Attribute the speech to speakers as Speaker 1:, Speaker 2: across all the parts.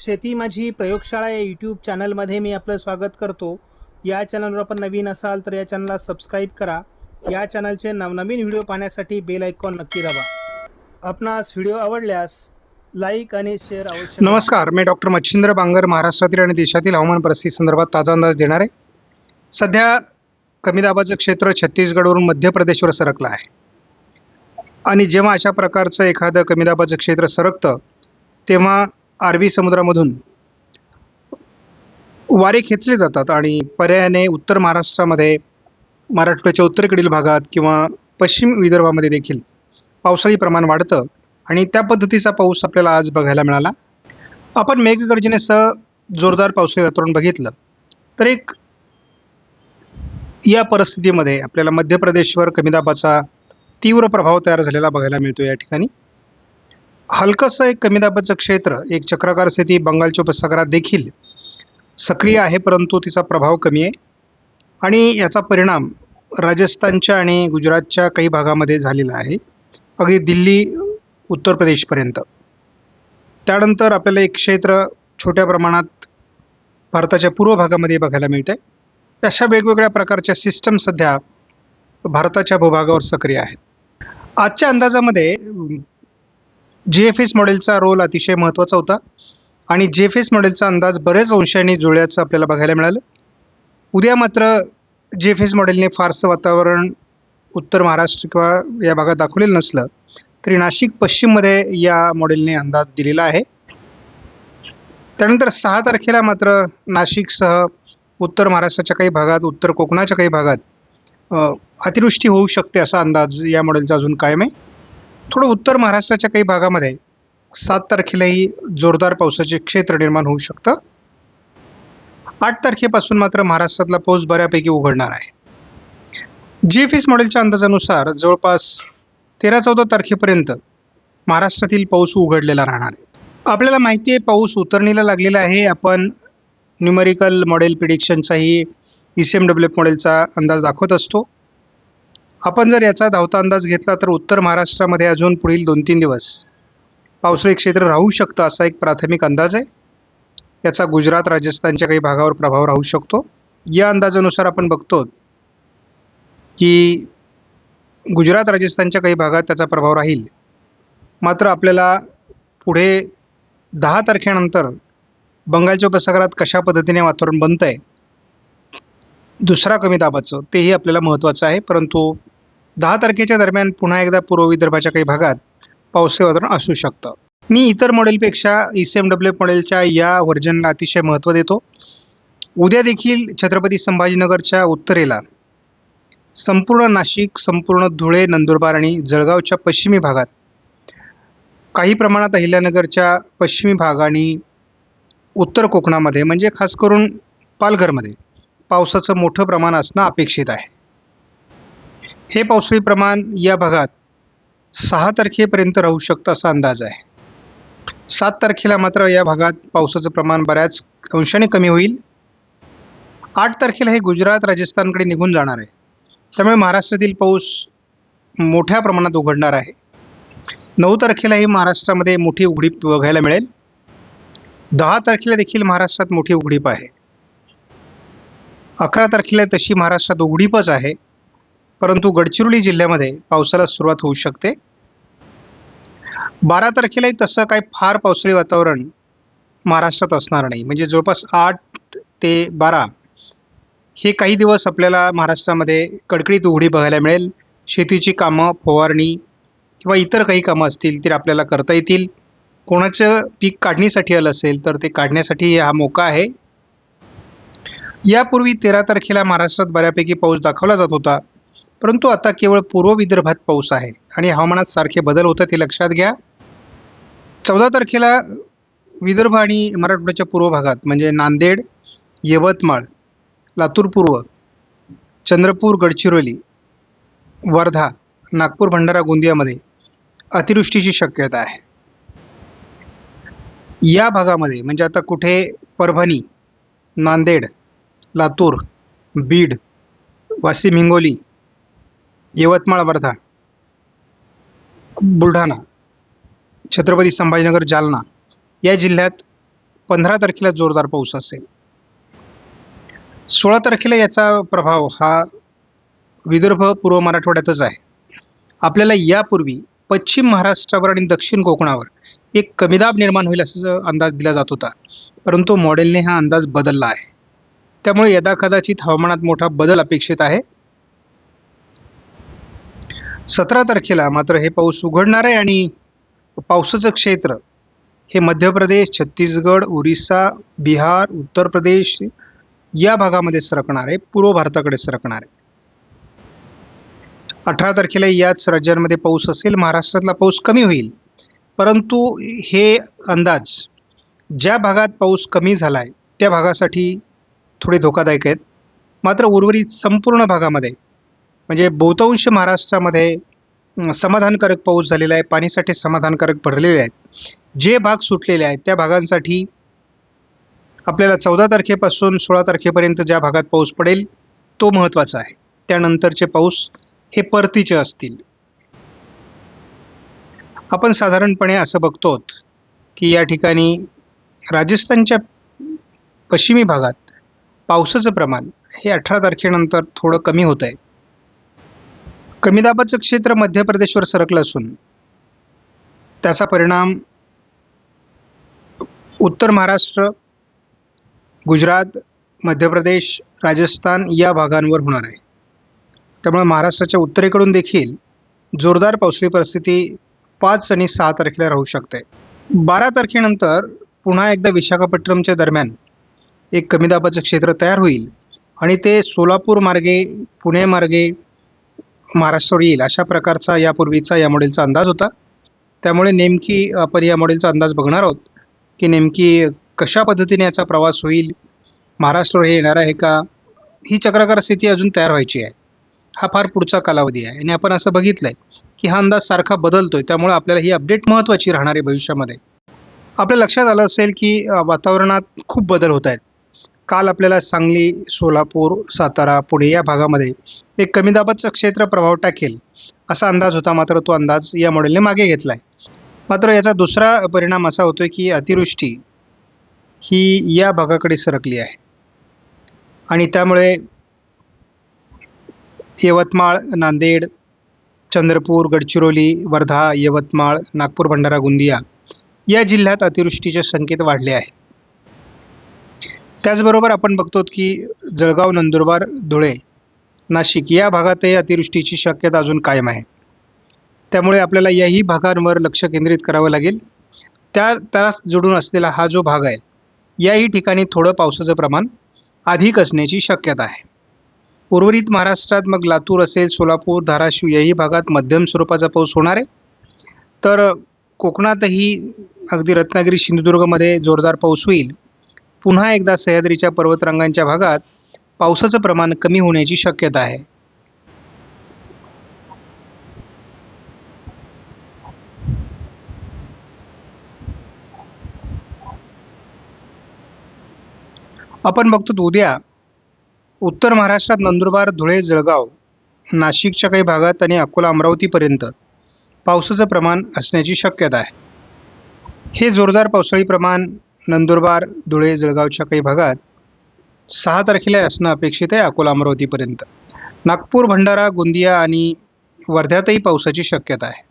Speaker 1: शेती माझी प्रयोगशाळा या यूट्यूब चॅनलमध्ये मी आपलं स्वागत करतो. या चॅनलवर आपण नवीन असाल तर या चॅनलला सबस्क्राईब करा. या चॅनलचे नवनवीन व्हिडिओ पाहण्यासाठी बेल आयकॉन नक्की दाबा. आपणास व्हिडिओ आवडल्यास लाईक आणि शेअर अवश्य
Speaker 2: नमस्कार मी डॉक्टर मच्छिंद्र बांगर महाराष्ट्रातील आणि देशातील हवामान परिस्थिती संदर्भात ताजा अंदाज देणार. आहे सध्या कमी दाबाचं क्षेत्र छत्तीसगडवरून मध्य प्रदेशवर सरकलं आहे. आणि जेव्हा अशा प्रकारचं एखादं कमी दाबाचं क्षेत्र सरकतं तेव्हा अरबी समुद्रामधून वारे खेचले जातात आणि पर्यायाने उत्तर महाराष्ट्रामध्ये मराठवाड्याच्या उत्तरेकडील भागात किंवा पश्चिम विदर्भामध्ये देखील पावसाळी प्रमाण वाढतं आणि त्या पद्धतीचा पाऊस आपल्याला आज बघायला मिळाला. आपण मेघगर्जनेसह जोरदार पावसाळी वातावरण बघितलं तर एक या परिस्थितीमध्ये आपल्याला मध्य प्रदेशवर कमी दाबाचा तीव्र प्रभाव तयार झालेला बघायला मिळतो या ठिकाणी. हलकंसं एक कमी दाबाचं क्षेत्र एक चक्राकार स्थिती बंगालच्या उपसागरात देखील सक्रिय आहे परंतु तिचा प्रभाव कमी आहे. आणि याचा परिणाम राजस्थानच्या आणि गुजरातच्या काही भागामध्ये झालेला आहे. अगदी दिल्ली उत्तर प्रदेशपर्यंत. त्यानंतर आपल्याला एक क्षेत्र छोट्या प्रमाणात भारताच्या पूर्व भागामध्ये बघायला मिळते अशा वेगवेगळ्या प्रकारच्या सिस्टम सध्या भारताच्या भूभागावर सक्रिय आहेत. आजच्या अंदाजामध्ये जी एफ एस मॉडेलचा रोल अतिशय महत्त्वाचा होता. आणि जी एफ एस मॉडेलचा अंदाज बरेच अंशांनी जुळल्याचं आपल्याला बघायला मिळालं. उद्या मात्र जी एफ एस मॉडेलने फारसं वातावरण उत्तर महाराष्ट्र किंवा या भागात दाखवलेलं नसलं तरी नाशिक पश्चिममध्ये या मॉडेलने अंदाज दिलेला आहे. त्यानंतर सहा तारखेला मात्र नाशिकसह उत्तर महाराष्ट्राच्या काही भागात उत्तर कोकणाच्या काही भागात अतिवृष्टी होऊ शकते असा अंदाज या मॉडेलचा अजून कायम आहे. थोडं उत्तर महाराष्ट्राच्या काही भागामध्ये सात तारखेलाही जोरदार पावसाचे क्षेत्र निर्माण होऊ शकतं. आठ तारखेपासून मात्र महाराष्ट्रातला पाऊस बऱ्यापैकी उघडणार आहे. जी एफ एस मॉडेलच्या अंदाजानुसार जवळपास तेरा चौदा तारखेपर्यंत महाराष्ट्रातील पाऊस उघडलेला राहणार आहे. आपल्याला माहिती आहे पाऊस उतरणीला लागलेला आहे. आपण numerical model प्रिडिक्शनचाही E C M W F मॉडेलचा अंदाज दाखवत असतो. आपण जर याचा धावता अंदाज घेतला तर उत्तर महाराष्ट्रामध्ये अजून पुढील दोन तीन दिवस पावसाळी क्षेत्र राहू शकतं असा एक प्राथमिक अंदाज आहे. याचा गुजरात राजस्थानच्या काही भागावर प्रभाव राहू शकतो. या अंदाजानुसार आपण बघतो की गुजरात राजस्थानच्या काही भागात त्याचा प्रभाव राहील. मात्र आपल्याला पुढे दहा तारखेनंतर बंगालच्या उपसागरात कशा पद्धतीने वातावरण बनतं आहे दुसरा कमी दाबाचं तेही आपल्याला महत्त्वाचं आहे. परंतु दहा तारखेच्या दरम्यान पुन्हा एकदा पूर्व विदर्भाच्या काही भागात पावसाचे वातावरण असू शकतं. मी इतर मॉडेलपेक्षा ई सी एम डब्ल्यू मॉडेलच्या या व्हर्जनला अतिशय महत्त्व देतो. उद्या देखील छत्रपती संभाजीनगरच्या उत्तरेला संपूर्ण नाशिक संपूर्ण धुळे नंदुरबार आणि जळगावच्या पश्चिमी भागात काही प्रमाणात अहिल्यानगरच्या पश्चिमी भाग आणि उत्तर कोकणामध्ये म्हणजे खास करून पालघरमध्ये पावसाचं मोठं प्रमाण असणं अपेक्षित आहे. हे पावसाळी प्रमाण या भागात सहा तारखेपर्यंत राहू शकतं असा अंदाज आहे. सात तारखेला मात्र या भागात पावसाचं प्रमाण बऱ्याच अंशाने कमी होईल. आठ तारखेला हे गुजरात राजस्थानकडे निघून जाणार आहे. त्यामुळे महाराष्ट्रातील पाऊस मोठ्या प्रमाणात उघडणार आहे. नऊ तारखेलाही महाराष्ट्रामध्ये मोठी उघडीप बघायला मिळेल. दहा तारखेला देखील महाराष्ट्रात मोठी उघडीप आहे. अकरा तारखेला तशी महाराष्ट्रात उघडीपच आहे. परंतु गडचिरोली जिल्ह्यामध्ये पावसाला सुरुवात होऊ शकते. बारा तारखेलाही तसं काही फार पावसाळी वातावरण महाराष्ट्रात असणार नाही. म्हणजे जवळपास आठ ते बारा हे काही दिवस आपल्याला महाराष्ट्रामध्ये कडकडीत उघडी बघायला मिळेल. शेतीची कामं फवारणी किंवा इतर काही कामं असतील तर आपल्याला करता येतील. कोणाचं पीक काढणीसाठी आलं असेल तर ते काढण्यासाठी हा मोका आहे. यापूर्वी तेरा तारखेला महाराष्ट्रात बऱ्यापैकी पाऊस दाखवला जात होता. परंतु आता केवळ पूर्व विदर्भात पाऊस आहे आणि हवामानात सारखे बदल होतात हे लक्षात घ्या. चौदा तारखेला विदर्भ आणि मराठवाड्याच्या पूर्व भागात म्हणजे नांदेड यवतमाळ लातूर पूर्व चंद्रपूर गडचिरोली वर्धा नागपूर भंडारा गोंदियामध्ये अतिवृष्टीची शक्यता आहे. या भागामध्ये म्हणजे आता कुठे परभणी नांदेड लातूर बीड वाशिम हिंगोली यवतमाळ वर्धा बुलढाणा छत्रपती संभाजीनगर जालना या जिल्ह्यात पंधरा तारखेला जोरदार पाऊस असेल. सोळा तारखेला याचा प्रभाव हा विदर्भ पूर्व मराठवाड्यातच आहे. आपल्याला यापूर्वी पश्चिम महाराष्ट्रावर आणि दक्षिण कोकणावर एक कमी दाब निर्माण होईल असा अंदाज दिला जात होता परंतु मॉडेलने हा अंदाज बदलला आहे. त्यामुळे यदाकदाचित हवामानात मोठा बदल अपेक्षित आहे. सतरा तारखेला मात्र हे पाऊस उघडणार आहे आणि पावसाचं क्षेत्र हे मध्य प्रदेश छत्तीसगड ओरिसा बिहार उत्तर प्रदेश या भागामध्ये सरकणार आहे. पूर्व भारताकडे सरकणार आहे. अठरा तारखेला याच राज्यांमध्ये पाऊस असेल महाराष्ट्रातला पाऊस कमी होईल. परंतु हे अंदाज ज्या भागात पाऊस कमी झाला आहे त्या भागासाठी थोडे धोकादायक आहेत. मात्र उर्वरित संपूर्ण भागामध्ये म्हणजे बहुतांश महाराष्ट्रामध्ये समाधानकारक पाऊस झालेला आहे पाणीसाठे समाधानकारक भरलेले आहेत. जे भाग सुटलेले आहेत त्या भागांसाठी आपल्याला चौदा तारखेपासून सोळा तारखेपर्यंत ज्या भागात पाऊस पडेल तो महत्त्वाचा आहे. त्यानंतरचे पाऊस हे परतीचे असतील. आपण साधारणपणे असं बघतो की या ठिकाणी राजस्थानच्या पश्चिमी भागात पावसाचं प्रमाण हे अठरा तारखेनंतर थोडं कमी होत आहे कमी दाबाचं क्षेत्र मध्य प्रदेशवर सरकलं असून त्याचा परिणाम उत्तर महाराष्ट्र गुजरात मध्य प्रदेश राजस्थान या भागांवर होणार आहे. त्यामुळे महाराष्ट्राच्या उत्तरेकडून देखील जोरदार पावसाळी परिस्थिती पाच आणि सहा तारखेला राहू शकते. बारा तारखेनंतर पुन्हा एकदा विशाखापट्टणमच्या दरम्यान एक कमी दाबाचं क्षेत्र तयार होईल आणि ते सोलापूर मार्गे पुणे मार्गे महाराष्ट्रावर येईल. अशा प्रकारचा यापूर्वीचा या मॉडेलचा अंदाज होता. त्यामुळे नेमकी आपण या मॉडेलचा अंदाज बघणार आहोत की नेमकी कशा पद्धतीने याचा प्रवास होईल महाराष्ट्रावर हे येणार आहे का? ही चक्राकार स्थिती अजून तयार व्हायची आहे. हा फार पुढचा कालावधी आहे. आणि आपण असं बघितलं आहे की हा अंदाज सारखा बदलतोय. त्यामुळे आपल्याला ही अपडेट महत्त्वाची राहणार आहे भविष्यामध्ये. आपल्या लक्षात आलं असेल की वातावरणात खूप बदल होत आहेत. काल आपल्याला सांगली सोलापूर सातारा पुणे या भागामध्ये एक कमी दाबाचं क्षेत्र प्रभाव टाकेल असा अंदाज होता मात्र तो अंदाज या मॉडेलने मागे घेतला आहे मात्र याचा दुसरा परिणाम असा होतो की अतिवृष्टी ही या भागाकडे सरकली आहे. आणि त्यामुळे यवतमाळ नांदेड चंद्रपूर गडचिरोली वर्धा यवतमाळ नागपूर भंडारा गोंदिया या जिल्ह्यात अतिवृष्टीचे संकेत वाढले आहेत. त्याचबरोबर आपण बघतो की जळगाव नंदुरबार धुळे नाशिक या भागातही अतिवृष्टीची शक्यता अजून कायम आहे. त्यामुळे आपल्याला याही भागांवर लक्ष केंद्रित करावं लागेल. त्या त्यास जोडून असलेला हा जो भाग आहे याही ठिकाणी थोडं पावसाचं प्रमाण अधिक असण्याची शक्यता आहे. उर्वरित महाराष्ट्रात मग लातूर असेल सोलापूर धाराशिव याही भागात मध्यम स्वरूपाचा पाऊस होणार आहे. तर कोकणातही अगदी रत्नागिरी सिंधुदुर्गमध्ये जोरदार पाऊस होईल. पुन्हा एकदा सह्याद्रीच्या पर्वतरांगांच्या भागात पावसाचं प्रमाण कमी होण्याची शक्यता आहे. आपण बघतो उद्या उत्तर महाराष्ट्रात नंदुरबार धुळे जळगाव नाशिकच्या काही भागात आणि अकोला अमरावतीपर्यंत पावसाचं प्रमाण असण्याची शक्यता आहे. हे जोरदार पावसाळी प्रमाण नंदुरबार धुळे जळगावच्या काही भागात सहा तारखेला असणं अपेक्षित आहे अकोला अमरावतीपर्यंत. नागपूर भंडारा गोंदिया आणि वर्ध्यातही पावसाची शक्यता आहे.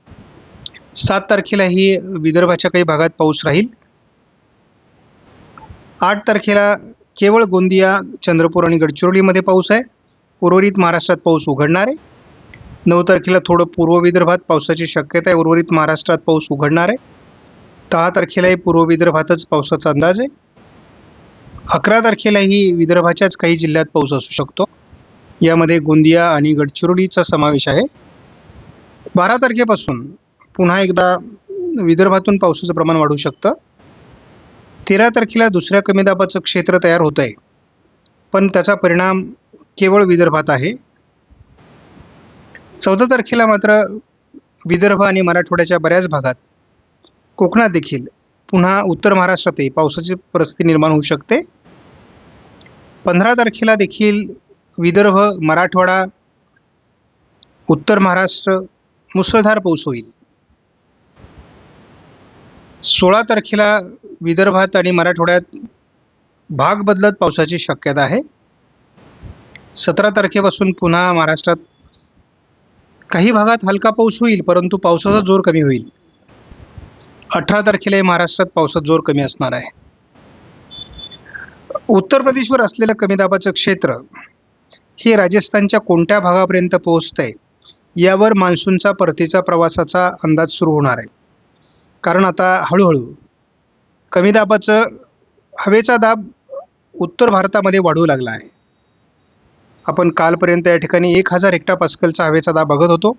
Speaker 2: सात तारखेलाही विदर्भाच्या काही भागात पाऊस राहील. आठ तारखेला केवळ गोंदिया चंद्रपूर आणि गडचिरोलीमध्ये पाऊस आहे. उर्वरित महाराष्ट्रात पाऊस उघडणार आहे. नऊ तारखेला थोडं पूर्व विदर्भात पावसाची शक्यता आहे. उर्वरित महाराष्ट्रात पाऊस उघडणार आहे. दहा तारखेलाही पूर्व विदर्भातच पावसाचा अंदाज आहे. अकरा तारखेलाही विदर्भाच्याच काही जिल्ह्यात पाऊस असू शकतो. यामध्ये गोंदिया आणि गडचिरोलीचा समावेश आहे. बारा तारखेपासून पुन्हा एकदा विदर्भातून पावसाचं प्रमाण वाढू शकतं. तेरा तारखेला दुसऱ्या कमी दाबाचं क्षेत्र तयार होत आहे. पण त्याचा परिणाम केवळ विदर्भात आहे. चौदा तारखेला मात्र विदर्भ आणि मराठवाड्याच्या बऱ्याच भागात कोकणात देखील पुन्हा उत्तर महाराष्ट्रातही पावसाची परिस्थिती निर्माण होऊ शकते. पंधरा तारखेला देखील विदर्भ मराठवाडा उत्तर महाराष्ट्र मुसळधार पाऊस होईल. सोळा तारखेला विदर्भात आणि मराठवाड्यात भाग बदलत पावसाची शक्यता आहे. सतरा तारखेपासून पुन्हा महाराष्ट्रात काही भागात हलका पाऊस होईल परंतु पावसाचा जोर कमी होईल. अठरा तारखेला महाराष्ट्रात पावसात जोर कमी असणार आहे. उत्तर प्रदेशवर असलेलं कमी दाबाचं क्षेत्र हे राजस्थानच्या कोणत्या भागापर्यंत पोहोचतंय यावर मान्सूनचा परतीचा प्रवासाचा अंदाज सुरू होणार आहे. कारण आता हळूहळू कमी दाबाचं हवेचा दाब उत्तर भारतामध्ये वाढू लागला आहे. आपण कालपर्यंत या ठिकाणी एक हजार हेक्टा पास्कलचा हवेचा दाब बघत होतो.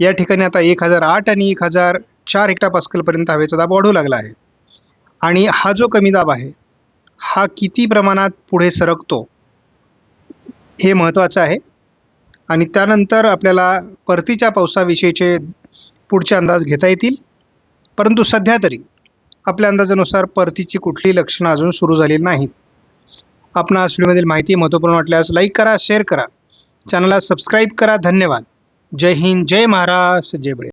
Speaker 2: या ठिकाणी आता एक हजार आठ आणि एक हजार चार हेक्टा पास्कलपर्यंत हवेचा दाब वाढू लागला आहे. आणि हा जो कमी दाब आहे हा किती प्रमाणात पुढे सरकतो हे महत्त्वाचं आहे. आणि त्यानंतर आपल्याला परतीच्या पावसाविषयीचे पुढचे अंदाज घेता येतील. परंतु सध्या तरी आपल्या अंदाजानुसार परतीची कुठलीही लक्षणं अजून सुरू झालेली नाहीत. आपणास व्हिडिओमधील माहिती महत्त्वपूर्ण वाटल्यास लाईक करा शेअर करा. चॅनलला सबस्क्राईब करा. धन्यवाद. जय हिंद जय महाराष्ट्र जय बळे